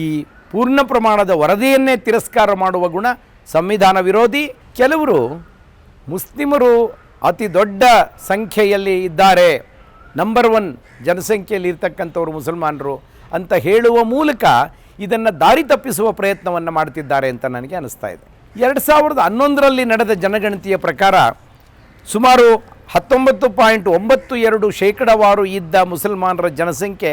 ಈ ಪೂರ್ಣ ಪ್ರಮಾಣದ ವರದಿಯನ್ನೇ ತಿರಸ್ಕಾರ ಮಾಡುವ ಗುಣ ಸಂವಿಧಾನ ವಿರೋಧಿ. ಕೆಲವರು ಮುಸ್ಲಿಮರು ಅತಿ ದೊಡ್ಡ ಸಂಖ್ಯೆಯಲ್ಲಿ ಇದ್ದಾರೆ. ನಂಬರ್ ಒನ್ ಜನಸಂಖ್ಯೆಯಲ್ಲಿ ಇರ್ತಕ್ಕಂಥವ್ರು ಮುಸಲ್ಮಾನರು ಅಂತ ಹೇಳುವ ಮೂಲಕ ಇದನ್ನು ದಾರಿ ತಪ್ಪಿಸುವ ಪ್ರಯತ್ನವನ್ನು ಮಾಡ್ತಿದ್ದಾರೆ ಅಂತ ನನಗೆ ಅನಿಸ್ತಾ ಇದೆ. ಎರಡು ಸಾವಿರದ ಹನ್ನೊಂದರಲ್ಲಿ ನಡೆದ ಜನಗಣತಿಯ ಪ್ರಕಾರ ಸುಮಾರು ಹತ್ತೊಂಬತ್ತು ಪಾಯಿಂಟ್ ಒಂಬತ್ತು ಎರಡು ಶೇಕಡಾವಾರು ಇದ್ದ ಮುಸಲ್ಮಾನರ ಜನಸಂಖ್ಯೆ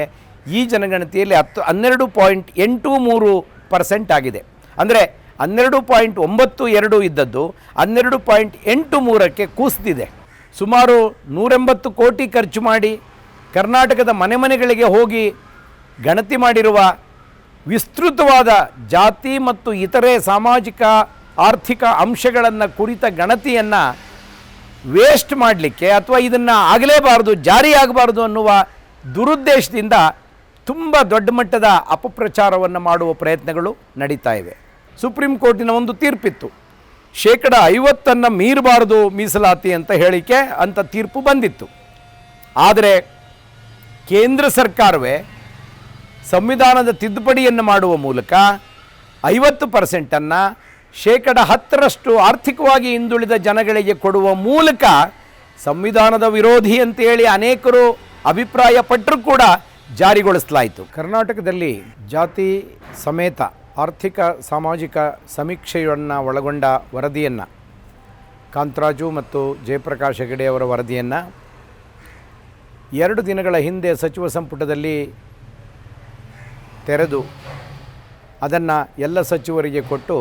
ಈ ಜನಗಣತಿಯಲ್ಲಿ ಹತ್ತು, ಹನ್ನೆರಡು ಪಾಯಿಂಟ್ ಎಂಟು ಮೂರು ಪರ್ಸೆಂಟ್ ಆಗಿದೆ. ಅಂದರೆ ಹನ್ನೆರಡು ಪಾಯಿಂಟ್ ಒಂಬತ್ತು ಎರಡು ಇದ್ದದ್ದು ಹನ್ನೆರಡು ಪಾಯಿಂಟ್ ಎಂಟು ಮೂರಕ್ಕೆ ಕೂಸ್ತಿದೆ. ಸುಮಾರು ನೂರೆಂಬತ್ತು ಕೋಟಿ ಖರ್ಚು ಮಾಡಿ ಕರ್ನಾಟಕದ ಮನೆ ಮನೆಗಳಿಗೆ ಹೋಗಿ ಗಣತಿ ಮಾಡಿರುವ ವಿಸ್ತೃತವಾದ ಜಾತಿ ಮತ್ತು ಇತರೆ ಸಾಮಾಜಿಕ, ಆರ್ಥಿಕ ಅಂಶಗಳನ್ನು ಕುರಿತ ಗಣತಿಯನ್ನು ವೇಸ್ಟ್ ಮಾಡಲಿಕ್ಕೆ ಅಥವಾ ಇದನ್ನು ಆಗಲೇಬಾರದು, ಜಾರಿಯಾಗಬಾರ್ದು ಅನ್ನುವ ದುರುದ್ದೇಶದಿಂದ ತುಂಬ ದೊಡ್ಡ ಮಟ್ಟದ ಅಪಪ್ರಚಾರವನ್ನು ಮಾಡುವ ಪ್ರಯತ್ನಗಳು ನಡೀತಾ ಇವೆ. ಸುಪ್ರೀಂ ಕೋರ್ಟಿನ ಒಂದು ತೀರ್ಪಿತ್ತು. ಶೇಕಡ ಐವತ್ತನ್ನು ಮೀರಬಾರದು ಮೀಸಲಾತಿ ಅಂತ ಹೇಳಿಕೆ ಅಂತ ತೀರ್ಪು ಬಂದಿತ್ತು. ಆದರೆ ಕೇಂದ್ರ ಸರ್ಕಾರವೇ ಸಂವಿಧಾನದ ತಿದ್ದುಪಡಿಯನ್ನು ಮಾಡುವ ಮೂಲಕ ಐವತ್ತು ಪರ್ಸೆಂಟನ್ನು ಶೇಕಡ ಹತ್ತರಷ್ಟು ಆರ್ಥಿಕವಾಗಿ ಹಿಂದುಳಿದ ಜನಗಳಿಗೆ ಕೊಡುವ ಮೂಲಕ ಸಂವಿಧಾನದ ವಿರೋಧಿ ಅಂತೇಳಿ ಅನೇಕರು ಅಭಿಪ್ರಾಯಪಟ್ಟರೂ ಕೂಡ ಜಾರಿಗೊಳಿಸಲಾಯಿತು. ಕರ್ನಾಟಕದಲ್ಲಿ ಜಾತಿ ಸಮೇತ ಆರ್ಥಿಕ ಸಾಮಾಜಿಕ ಸಮೀಕ್ಷೆಯನ್ನು ಒಳಗೊಂಡ ವರದಿಯನ್ನು, ಕಾಂತರಾಜು ಮತ್ತು ಜಯಪ್ರಕಾಶ್ ಹೆಗಡೆ ಅವರ ವರದಿಯನ್ನು, ಎರಡು ದಿನಗಳ ಹಿಂದೆ ಸಚಿವ ಸಂಪುಟದಲ್ಲಿ ತೆರೆದು ಅದನ್ನು ಎಲ್ಲ ಸಚಿವರಿಗೆ ಕೊಟ್ಟು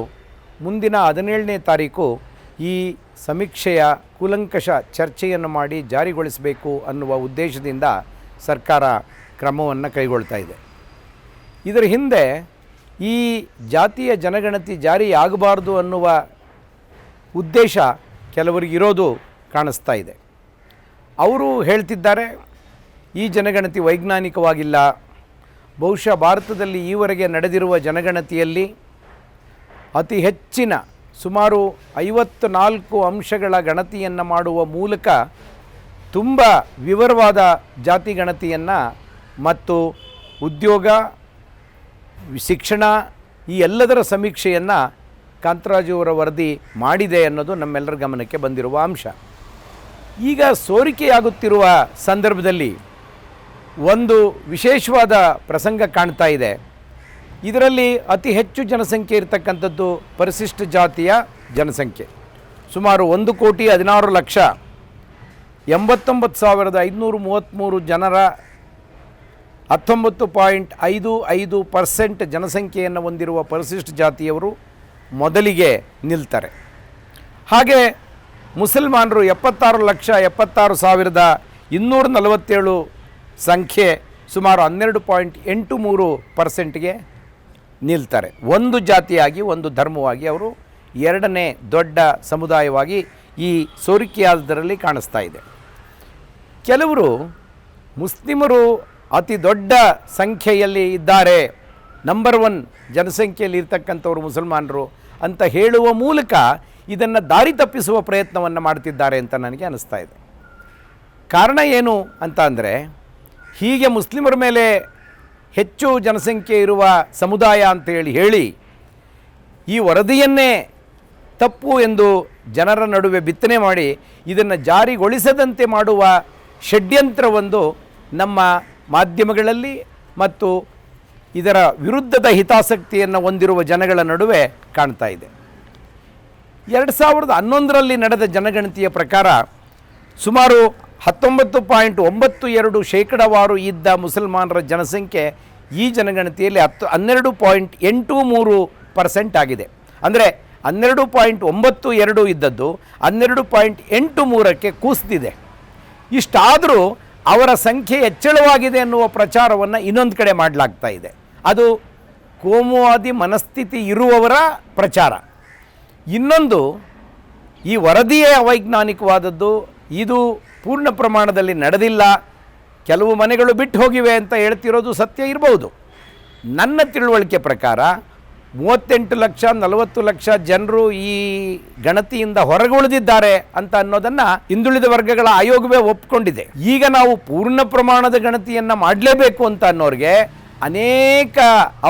ಮುಂದಿನ ಹದಿನೇಳನೇ ತಾರೀಕು ಈ ಸಮೀಕ್ಷೆಯ ಕೂಲಂಕಷ ಚರ್ಚೆಯನ್ನು ಮಾಡಿ ಜಾರಿಗೊಳಿಸಬೇಕು ಅನ್ನುವ ಉದ್ದೇಶದಿಂದ ಸರ್ಕಾರ ಕ್ರಮವನ್ನು ಕೈಗೊಳ್ತಾ ಇದೆ. ಇದರ ಹಿಂದೆ ಈ ಜಾತಿಯ ಜನಗಣತಿ ಜಾರಿಯಾಗಬಾರ್ದು ಅನ್ನುವ ಉದ್ದೇಶ ಕೆಲವರಿಗೆ ಇರೋದು ಕಾಣಿಸ್ತಾ ಇದೆ. ಅವರು ಹೇಳ್ತಿದ್ದಾರೆ, ಈ ಜನಗಣತಿ ವೈಜ್ಞಾನಿಕವಾಗಿಲ್ಲ. ಬಹುಶಃ ಭಾರತದಲ್ಲಿ ಈವರೆಗೆ ನಡೆದಿರುವ ಜನಗಣತಿಯಲ್ಲಿ ಅತಿ ಹೆಚ್ಚಿನ ಸುಮಾರು ಐವತ್ತು ನಾಲ್ಕು ಅಂಶಗಳ ಗಣತಿಯನ್ನು ಮಾಡುವ ಮೂಲಕ ತುಂಬ ವಿವರವಾದ ಜಾತಿ ಗಣತಿಯನ್ನು ಮತ್ತು ಉದ್ಯೋಗ, ಶಿಕ್ಷಣ ಈ ಎಲ್ಲದರ ಸಮೀಕ್ಷೆಯನ್ನು ಕಾಂತರಾಜು ಅವರ ವರದಿ ಮಾಡಿದೆ ಅನ್ನೋದು ನಮ್ಮೆಲ್ಲರ ಗಮನಕ್ಕೆ ಬಂದಿರುವ ಅಂಶ. ಈಗ ಸೋರಿಕೆಯಾಗುತ್ತಿರುವ ಸಂದರ್ಭದಲ್ಲಿ ಒಂದು ವಿಶೇಷವಾದ ಪ್ರಸಂಗ ಕಾಣ್ತಾ ಇದೆ. ಇದರಲ್ಲಿ ಅತಿ ಹೆಚ್ಚು ಜನಸಂಖ್ಯೆ ಇರತಕ್ಕಂಥದ್ದು ಪರಿಶಿಷ್ಟ ಜಾತಿಯ ಜನಸಂಖ್ಯೆ. ಸುಮಾರು ಒಂದು ಕೋಟಿ ಹದಿನಾರು ಲಕ್ಷ ಎಂಬತ್ತೊಂಬತ್ತು ಸಾವಿರದ ಐದುನೂರು ಮೂವತ್ತ್ಮೂರು ಜನರ ಹತ್ತೊಂಬತ್ತು ಪಾಯಿಂಟ್ ಐದು ಐದು ಪರ್ಸೆಂಟ್ ಜನಸಂಖ್ಯೆಯನ್ನು ಹೊಂದಿರುವ ಪರಿಶಿಷ್ಟ ಜಾತಿಯವರು ಮೊದಲಿಗೆ ನಿಲ್ತಾರೆ. ಹಾಗೆ ಮುಸಲ್ಮಾನರು ಎಪ್ಪತ್ತಾರು ಲಕ್ಷ ಎಪ್ಪತ್ತಾರು ಸಾವಿರದ ಇನ್ನೂರ ನಲವತ್ತೇಳು ಸಂಖ್ಯೆ ಸುಮಾರು ಹನ್ನೆರಡು ಪಾಯಿಂಟ್ ಎಂಟು ಮೂರು ಪರ್ಸೆಂಟ್ಗೆ ನಿಲ್ತಾರೆ. ಒಂದು ಜಾತಿಯಾಗಿ, ಒಂದು ಧರ್ಮವಾಗಿ ಅವರು ಎರಡನೇ ದೊಡ್ಡ ಸಮುದಾಯವಾಗಿ ಈ ಸೋರಿಕೆಯಾದದರಲ್ಲಿ ಕಾಣಿಸ್ತಾ ಇದೆ. ಕೆಲವರು ಮುಸ್ಲಿಮರು ಅತಿ ದೊಡ್ಡ ಸಂಖ್ಯೆಯಲ್ಲಿ ಇದ್ದಾರೆ. ನಂಬರ್ ಒನ್ ಜನಸಂಖ್ಯೆಯಲ್ಲಿ ಇರ್ತಕ್ಕಂಥವ್ರು ಮುಸಲ್ಮಾನರು ಅಂತ ಹೇಳುವ ಮೂಲಕ ಇದನ್ನು ದಾರಿ ತಪ್ಪಿಸುವ ಪ್ರಯತ್ನವನ್ನು ಮಾಡ್ತಿದ್ದಾರೆ ಅಂತ ನನಗೆ ಅನ್ನಿಸ್ತಾ ಇದೆ. ಕಾರಣ ಏನು ಅಂತ ಅಂದರೆ, ಹೀಗೆ ಮುಸ್ಲಿಮರ ಮೇಲೆ ಹೆಚ್ಚು ಜನಸಂಖ್ಯೆ ಇರುವ ಸಮುದಾಯ ಅಂತೇಳಿ ಹೇಳಿ, ಈ ವರದಿಯನ್ನೇ ತಪ್ಪು ಎಂದು ಜನರ ನಡುವೆ ಬಿತ್ತನೆ ಮಾಡಿ ಇದನ್ನು ಜಾರಿಗೊಳಿಸದಂತೆ ಮಾಡುವ ಷಡ್ಯಂತ್ರವೊಂದು ನಮ್ಮ ಮಾಧ್ಯಮಗಳಲ್ಲಿ ಮತ್ತು ಇದರ ವಿರುದ್ಧದ ಹಿತಾಸಕ್ತಿಯನ್ನು ಹೊಂದಿರುವ ಜನಗಳ ನಡುವೆ ಕಾಣ್ತಾ ಇದೆ. ಎರಡು ಸಾವಿರದ ಹನ್ನೊಂದರಲ್ಲಿ ನಡೆದ ಜನಗಣತಿಯ ಪ್ರಕಾರ ಸುಮಾರು ಹತ್ತೊಂಬತ್ತು ಪಾಯಿಂಟ್ ಒಂಬತ್ತು ಎರಡು ಶೇಕಡವಾರು ಇದ್ದ ಮುಸಲ್ಮಾನರ ಜನಸಂಖ್ಯೆ ಈ ಜನಗಣತಿಯಲ್ಲಿ ಹತ್ತು, ಹನ್ನೆರಡು ಪಾಯಿಂಟ್ ಎಂಟು ಮೂರು ಪರ್ಸೆಂಟ್ ಆಗಿದೆ. ಅಂದರೆ ಹನ್ನೆರಡು ಪಾಯಿಂಟ್ ಒಂಬತ್ತು ಎರಡು ಇದ್ದದ್ದು ಹನ್ನೆರಡು ಪಾಯಿಂಟ್ ಎಂಟು ಮೂರಕ್ಕೆ ಕೂಸ್ತಿದೆ ಇಷ್ಟಾದರೂ ಅವರ ಸಂಖ್ಯೆ ಹೆಚ್ಚಳವಾಗಿದೆ ಎನ್ನುವ ಪ್ರಚಾರವನ್ನು ಇನ್ನೊಂದು ಕಡೆ ಮಾಡಲಾಗ್ತಾ ಇದೆ. ಅದು ಕೋಮುವಾದಿ ಮನಸ್ಥಿತಿ ಇರುವವರ ಪ್ರಚಾರ. ಇನ್ನೊಂದು, ಈ ವರದಿಯೇ ಅವೈಜ್ಞಾನಿಕವಾದದ್ದು. ಇದು ಪೂರ್ಣ ಪ್ರಮಾಣದಲ್ಲಿ ನಡೆದಿಲ್ಲ. ಕೆಲವು ಮನೆಗಳು ಬಿಟ್ಟು ಹೋಗಿವೆ ಅಂತ ಹೇಳ್ತಿರೋದು ಸತ್ಯ ಇರಬಹುದು ನನ್ನ ತಿಳುವಳಿಕೆ ಪ್ರಕಾರ ಮೂವತ್ತೆಂಟು ಲಕ್ಷ, ನಲವತ್ತು ಲಕ್ಷ ಜನರು ಈ ಗಣತಿಯಿಂದ ಹೊರಗೆ ಉಳಿದಿದ್ದಾರೆ ಅಂತ ಅನ್ನೋದನ್ನು ಹಿಂದುಳಿದ ವರ್ಗಗಳ ಆಯೋಗವೇ ಒಪ್ಪಿಕೊಂಡಿದೆ ಈಗ ನಾವು ಪೂರ್ಣ ಪ್ರಮಾಣದ ಗಣತಿಯನ್ನು ಮಾಡಲೇಬೇಕು ಅಂತ ಅನ್ನೋರಿಗೆ ಅನೇಕ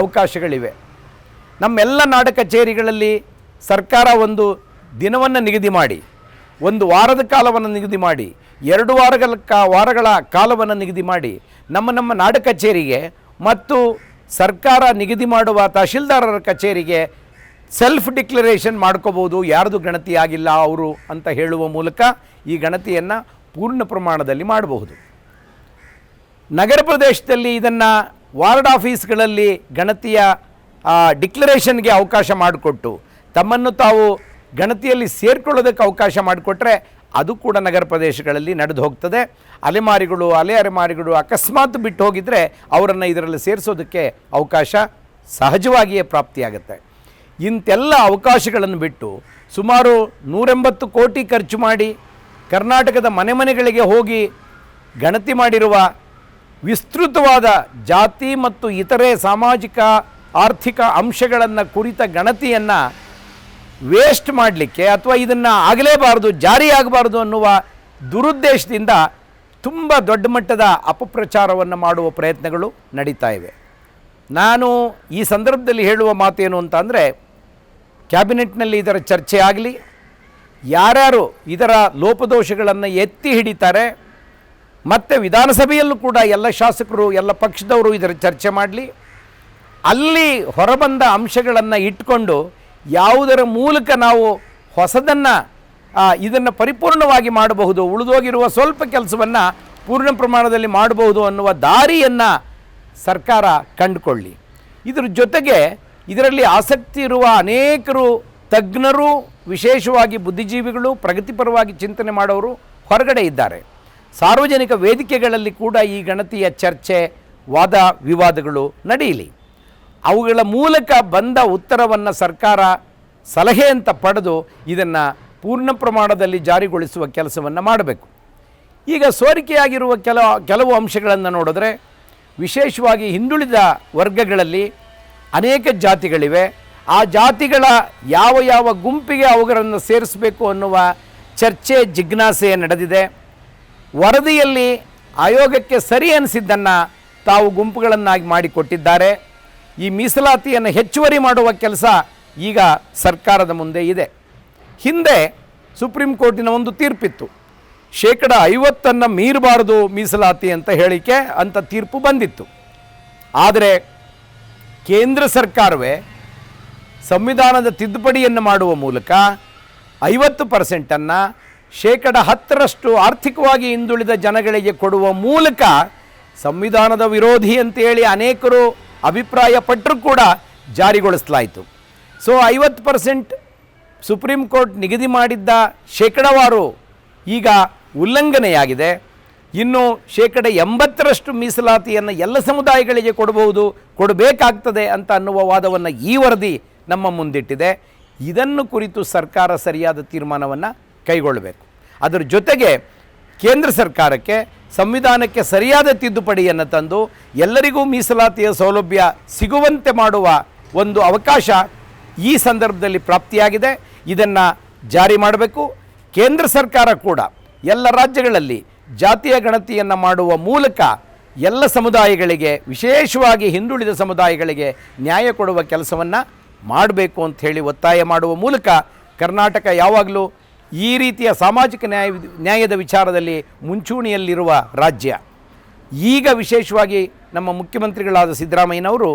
ಅವಕಾಶಗಳಿವೆ. ನಮ್ಮೆಲ್ಲ ನಾಡ ಕಚೇರಿಗಳಲ್ಲಿ ಸರ್ಕಾರ ಒಂದು ದಿನವನ್ನು ನಿಗದಿ ಮಾಡಿ, ಒಂದು ವಾರದ ಕಾಲವನ್ನು ನಿಗದಿ ಮಾಡಿ, ಎರಡು ವಾರಗಳ ಕಾ, ವಾರಗಳ ಕಾಲವನ್ನು ನಿಗದಿ ಮಾಡಿ ನಮ್ಮ ನಮ್ಮ ನಾಡ ಕಚೇರಿಗೆ ಮತ್ತು ಸರ್ಕಾರ ನಿಗದಿ ಮಾಡುವ ತಹಶೀಲ್ದಾರರ ಕಚೇರಿಗೆ ಸೆಲ್ಫ್ ಡಿಕ್ಲರೇಷನ್ ಮಾಡ್ಕೋಬೋದು, ಯಾರ್ದು ಗಣತಿ ಆಗಿಲ್ಲ ಅವರು ಅಂತ ಹೇಳುವ ಮೂಲಕ ಈ ಗಣತಿಯನ್ನು ಪೂರ್ಣ ಪ್ರಮಾಣದಲ್ಲಿ ಮಾಡಬಹುದು. ನಗರ ಪ್ರದೇಶದಲ್ಲಿ ಇದನ್ನು ವಾರ್ಡ್ ಆಫೀಸ್ಗಳಲ್ಲಿ ಗಣತಿಯ ಡಿಕ್ಲರೇಷನ್ಗೆ ಅವಕಾಶ ಮಾಡಿಕೊಟ್ಟು, ತಮ್ಮನ್ನು ತಾವು ಗಣತಿಯಲ್ಲಿ ಸೇರ್ಕೊಳ್ಳೋದಕ್ಕೆ ಅವಕಾಶ ಮಾಡಿಕೊಟ್ರೆ ಅದು ಕೂಡ ನಗರ ಪ್ರದೇಶಗಳಲ್ಲಿ ನಡೆದು ಹೋಗ್ತದೆ. ಅಲೆಮಾರಿಗಳು, ಅಲೆ ಅರೆಮಾರಿಗಳು ಅಕಸ್ಮಾತ್ ಬಿಟ್ಟು ಹೋಗಿದ್ರೆ ಅವರನ್ನು ಇದರಲ್ಲಿ ಸೇರಿಸೋದಕ್ಕೆ ಅವಕಾಶ ಸಹಜವಾಗಿಯೇ ಪ್ರಾಪ್ತಿಯಾಗುತ್ತೆ. ಇಂತೆಲ್ಲ ಅವಕಾಶಗಳನ್ನು ಬಿಟ್ಟು ಸುಮಾರು ನೂರೆಂಬತ್ತು ಕೋಟಿ ಖರ್ಚು ಮಾಡಿ ಕರ್ನಾಟಕದ ಮನೆ ಮನೆಗಳಿಗೆ ಹೋಗಿ ಗಣತಿ ಮಾಡಿರುವ ವಿಸ್ತೃತವಾದ ಜಾತಿ ಮತ್ತು ಇತರೆ ಸಾಮಾಜಿಕ, ಆರ್ಥಿಕ ಅಂಶಗಳನ್ನು ಕುರಿತ ಗಣತಿಯನ್ನು ವೇಸ್ಟ್ ಮಾಡಲಿಕ್ಕೆ ಅಥವಾ ಇದನ್ನು ಆಗಲೇಬಾರದು, ಜಾರಿಯಾಗಬಾರ್ದು ಅನ್ನುವ ದುರುದ್ದೇಶದಿಂದ ತುಂಬ ದೊಡ್ಡ ಮಟ್ಟದ ಅಪಪ್ರಚಾರವನ್ನು ಮಾಡುವ ಪ್ರಯತ್ನಗಳು ನಡೀತಾ ಇವೆ. ನಾನು ಈ ಸಂದರ್ಭದಲ್ಲಿ ಹೇಳುವ ಮಾತೇನು ಅಂತ ಅಂದರೆ, ಕ್ಯಾಬಿನೆಟ್ನಲ್ಲಿ ಇದರ ಚರ್ಚೆ ಆಗಲಿ, ಯಾರ್ಯಾರು ಇದರ ಲೋಪದೋಷಗಳನ್ನು ಎತ್ತಿ ಹಿಡಿತಾರೆ, ಮತ್ತು ವಿಧಾನಸಭೆಯಲ್ಲೂ ಕೂಡ ಎಲ್ಲ ಶಾಸಕರು, ಎಲ್ಲ ಪಕ್ಷದವರು ಇದರ ಚರ್ಚೆ ಮಾಡಲಿ, ಅಲ್ಲಿ ಹೊರಬಂದ ಅಂಶಗಳನ್ನು ಇಟ್ಕೊಂಡು ಯಾವುದರ ಮೂಲಕ ನಾವು ಹೊಸದನ್ನು ಇದನ್ನು ಪರಿಪೂರ್ಣವಾಗಿ ಮಾಡಬಹುದು, ಉಳಿದೋಗಿರುವ ಸ್ವಲ್ಪ ಕೆಲಸವನ್ನು ಪೂರ್ಣ ಪ್ರಮಾಣದಲ್ಲಿ ಮಾಡಬಹುದು ಅನ್ನುವ ದಾರಿಯನ್ನು ಸರ್ಕಾರ ಕಂಡುಕೊಳ್ಳಿ. ಇದರ ಜೊತೆಗೆ ಇದರಲ್ಲಿ ಆಸಕ್ತಿ ಇರುವ ಅನೇಕರು ತಜ್ಞರು, ವಿಶೇಷವಾಗಿ ಬುದ್ಧಿಜೀವಿಗಳು, ಪ್ರಗತಿಪರವಾಗಿ ಚಿಂತನೆ ಮಾಡೋರು ಹೊರಗಡೆ ಇದ್ದಾರೆ. ಸಾರ್ವಜನಿಕ ವೇದಿಕೆಗಳಲ್ಲಿ ಕೂಡ ಈ ಗಣತಿಯ ಚರ್ಚೆ, ವಾದ ವಿವಾದಗಳು ನಡೆಯಲಿ. ಅವುಗಳ ಮೂಲಕ ಬಂದ ಉತ್ತರವನ್ನು ಸರ್ಕಾರ ಸಲಹೆ ಅಂತ ಪಡೆದು ಇದನ್ನು ಪೂರ್ಣ ಪ್ರಮಾಣದಲ್ಲಿ ಜಾರಿಗೊಳಿಸುವ ಕೆಲಸವನ್ನು ಮಾಡಬೇಕು. ಈಗ ಸೋರಿಕೆಯಾಗಿರುವ ಕೆಲ ಕೆಲವು ಅಂಶಗಳನ್ನು ನೋಡಿದ್ರೆ ವಿಶೇಷವಾಗಿ ಹಿಂದುಳಿದ ವರ್ಗಗಳಲ್ಲಿ ಅನೇಕ ಜಾತಿಗಳಿವೆ. ಆ ಜಾತಿಗಳ ಯಾವ ಯಾವ ಗುಂಪಿಗೆ ಅವುಗಳನ್ನು ಸೇರಿಸಬೇಕು ಅನ್ನುವ ಚರ್ಚೆ, ಜಿಜ್ಞಾಸೆ ನಡೆದಿದೆ. ವರದಿಯಲ್ಲಿ ಆಯೋಗಕ್ಕೆ ಸರಿ ಅನಿಸಿದ್ದನ್ನು ತಾವು ಗುಂಪುಗಳನ್ನಾಗಿ ಮಾಡಿಕೊಟ್ಟಿದ್ದಾರೆ. ಈ ಮೀಸಲಾತಿಯನ್ನು ಹೆಚ್ಚುವರಿ ಮಾಡುವ ಕೆಲಸ ಈಗ ಸರ್ಕಾರದ ಮುಂದೆ ಇದೆ. ಹಿಂದೆ ಸುಪ್ರೀಂ ಕೋರ್ಟಿನ ಒಂದು ತೀರ್ಪಿತ್ತು. ಶೇಕಡ ಐವತ್ತನ್ನು ಮೀರಬಾರದು ಮೀಸಲಾತಿ ಅಂತ ಹೇಳಿಕೆ ಅಂತ ತೀರ್ಪು ಬಂದಿತ್ತು. ಆದರೆ ಕೇಂದ್ರ ಸರ್ಕಾರವೇ ಸಂವಿಧಾನದ ತಿದ್ದುಪಡಿಯನ್ನು ಮಾಡುವ ಮೂಲಕ ಐವತ್ತು ಪರ್ಸೆಂಟನ್ನು ಶೇಕಡ ಹತ್ತರಷ್ಟು ಆರ್ಥಿಕವಾಗಿ ಹಿಂದುಳಿದ ಜನಗಳಿಗೆ ಕೊಡುವ ಮೂಲಕ ಸಂವಿಧಾನದ ವಿರೋಧಿ ಅಂತೇಳಿ ಅನೇಕರು ಅಭಿಪ್ರಾಯ ಪಟ್ಟರೂ ಕೂಡ ಜಾರಿಗೊಳಿಸಲಾಯಿತು. ಸೊ ಐವತ್ತು ಪರ್ಸೆಂಟ್ ಸುಪ್ರೀಂ ಕೋರ್ಟ್ ನಿಗದಿ ಮಾಡಿದ್ದ ಶೇಕಡವಾರು ಈಗ ಉಲ್ಲಂಘನೆಯಾಗಿದೆ. ಇನ್ನು ಶೇಕಡ ಎಂಬತ್ತರಷ್ಟು ಮೀಸಲಾತಿಯನ್ನು ಎಲ್ಲ ಸಮುದಾಯಗಳಿಗೆ ಕೊಡಬಹುದು, ಕೊಡಬೇಕಾಗ್ತದೆ ಅಂತ ಅನ್ನುವ ವಾದವನ್ನು ಈ ವರದಿ ನಮ್ಮ ಮುಂದಿಟ್ಟಿದೆ. ಇದನ್ನು ಕುರಿತು ಸರ್ಕಾರ ಸರಿಯಾದ ತೀರ್ಮಾನವನ್ನು ಕೈಗೊಳ್ಳಬೇಕು. ಅದರ ಜೊತೆಗೆ ಕೇಂದ್ರ ಸರ್ಕಾರಕ್ಕೆ ಸಂವಿಧಾನಕ್ಕೆ ಸರಿಯಾದ ತಿದ್ದುಪಡಿಯನ್ನು ತಂದು ಎಲ್ಲರಿಗೂ ಮೀಸಲಾತಿಯ ಸೌಲಭ್ಯ ಸಿಗುವಂತೆ ಮಾಡುವ ಒಂದು ಅವಕಾಶ ಈ ಸಂದರ್ಭದಲ್ಲಿ ಪ್ರಾಪ್ತಿಯಾಗಿದೆ. ಇದನ್ನು ಜಾರಿ ಮಾಡಬೇಕು. ಕೇಂದ್ರ ಸರ್ಕಾರ ಕೂಡ ಎಲ್ಲ ರಾಜ್ಯಗಳಲ್ಲಿ ಜಾತಿಯ ಗಣತಿಯನ್ನು ಮಾಡುವ ಮೂಲಕ ಎಲ್ಲ ಸಮುದಾಯಗಳಿಗೆ, ವಿಶೇಷವಾಗಿ ಹಿಂದುಳಿದ ಸಮುದಾಯಗಳಿಗೆ ನ್ಯಾಯ ಕೊಡುವ ಕೆಲಸವನ್ನು ಮಾಡಬೇಕು ಅಂತ ಒತ್ತಾಯ ಮಾಡುವ ಮೂಲಕ ಕರ್ನಾಟಕ ಯಾವಾಗಲೂ ಈ ರೀತಿಯ ಸಾಮಾಜಿಕ ನ್ಯಾಯ, ನ್ಯಾಯದ ವಿಚಾರದಲ್ಲಿ ಮುಂಚೂಣಿಯಲ್ಲಿರುವ ರಾಜ್ಯ. ಈಗ ವಿಶೇಷವಾಗಿ ನಮ್ಮ ಮುಖ್ಯಮಂತ್ರಿಗಳಾದ ಸಿದ್ದರಾಮಯ್ಯನವರು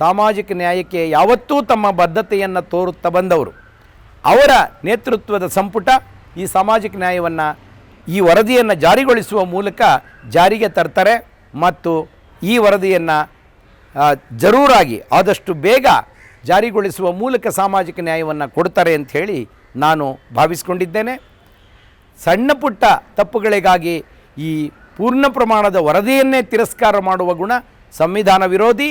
ಸಾಮಾಜಿಕ ನ್ಯಾಯಕ್ಕೆ ಯಾವತ್ತೂ ತಮ್ಮ ಬದ್ಧತೆಯನ್ನು ತೋರುತ್ತಾ ಬಂದವರು. ಅವರ ನೇತೃತ್ವದ ಸಂಪುಟ ಈ ಸಾಮಾಜಿಕ ನ್ಯಾಯವನ್ನು ಈ ವರದಿಯನ್ನು ಜಾರಿಗೊಳಿಸುವ ಮೂಲಕ ಜಾರಿಗೆ ತರ್ತಾರೆ ಮತ್ತು ಈ ವರದಿಯನ್ನು ಜರೂರಾಗಿ ಆದಷ್ಟು ಬೇಗ ಜಾರಿಗೊಳಿಸುವ ಮೂಲಕ ಸಾಮಾಜಿಕ ನ್ಯಾಯವನ್ನು ಕೊಡ್ತಾರೆ ಅಂತ ಹೇಳಿ ನಾನು ಭಾವಿಸ್ಕೊಂಡಿದ್ದೇನೆ. ಸಣ್ಣ ಪುಟ್ಟ ತಪ್ಪುಗಳಿಗಾಗಿ ಈ ಪೂರ್ಣ ಪ್ರಮಾಣದ ವರದಿಯನ್ನೇ ತಿರಸ್ಕಾರ ಮಾಡುವ ಗುಣ ಸಂವಿಧಾನ ವಿರೋಧಿ.